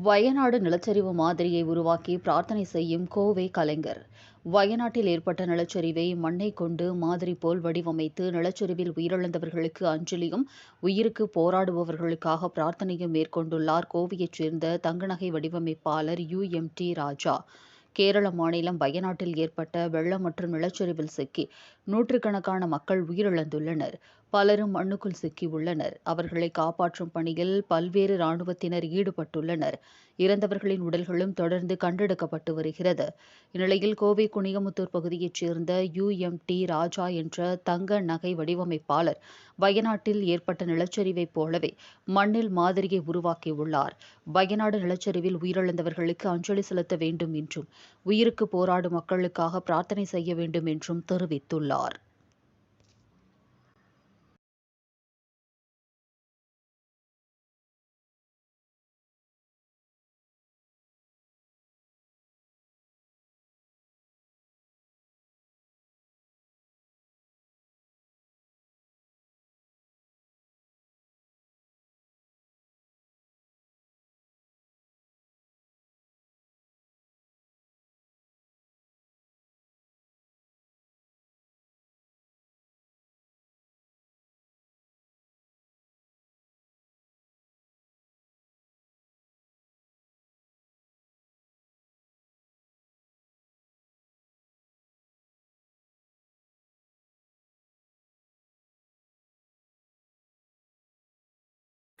வயநாடு நிலச்சரிவு மாதிரியை உருவாக்கி பிரார்த்தனை செய்யும் கோவை கலைஞர். வயநாட்டில் ஏற்பட்ட நிலச்சரிவை மண்ணை கொண்டு மாதிரி போல் வடிவமைத்து நிலச்சரிவில் உயிரிழந்தவர்களுக்கு அஞ்சலியும் உயிருக்கு போராடுபவர்களுக்காக பிரார்த்தனையும் மேற்கொண்டுள்ளார் கோவையைச் சேர்ந்த தங்கநகை வடிவமைப்பாளர் U. M. D. Raja. Kerala மாநிலம் வயநாட்டில் ஏற்பட்ட வெள்ளம் மற்றும் நிலச்சரிவில் சிக்கி நூற்றுக்கணக்கான மக்கள் உயிரிழந்துள்ளனர். பலரும் மண்ணுக்குள் சிக்கியுள்ளனர் அவர்களை காப்பாற்றும் பணியில் பல்வேறு இராணுவத்தினர் ஈடுபட்டுள்ளனர். இறந்தவர்களின் உடல்களும் தொடர்ந்து கண்டெடுக்கப்பட்டு வருகிறது. இந்நிலையில் கோவை குனியமுத்தூர் பகுதியைச் சேர்ந்த யு. எம். டி. ராஜா என்ற தங்க நகை வடிவமைப்பாளர் வயநாட்டில் ஏற்பட்ட நிலச்சரிவைப் போலவே மண்ணில் மாதிரியை உருவாக்கியுள்ளார். வயநாடு நிலச்சரிவில் உயிரிழந்தவர்களுக்கு அஞ்சலி செலுத்த வேண்டும் என்றும் உயிருக்கு போராடும் மக்களுக்காக பிரார்த்தனை செய்ய வேண்டும் என்றும் தெரிவித்துள்ளார்.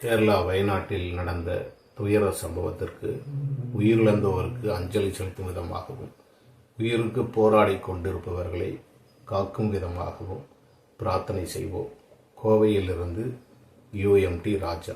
கேரளா வயநாட்டில் நடந்த துயர சம்பவத்திற்கு உயிரிழந்தோருக்கு அஞ்சலி செலுத்தும் விதமாகவும் உயிருக்கு போராடி கொண்டிருப்பவர்களை காக்கும் விதமாகவும் பிரார்த்தனை செய்வோம். கோவையிலிருந்து யுஎம்டி ராஜா.